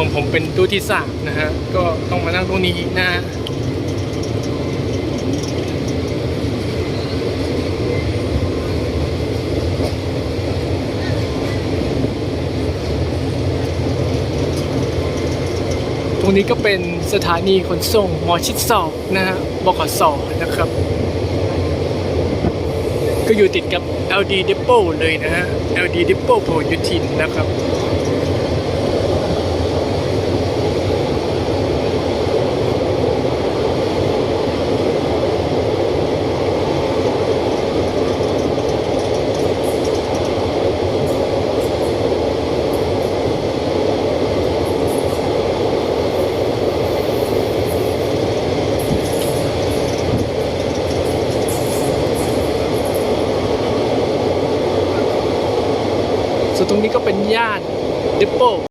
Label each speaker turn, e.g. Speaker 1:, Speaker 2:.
Speaker 1: ของผมเป็นตู้ที่สามนะฮะ ก็ต้องมานั่งตรงนี้นะฮะตรงนี้ก็เป็นสถานีขนส่งหมอชิดสองนะฮะบขสนะครับ ก็อยู่ติดกับ LD Depot เลยนะฮะ LD Depot พหลโยธินนะครับ ส่วนตรงนี้ก็เป็นย่านดิปโป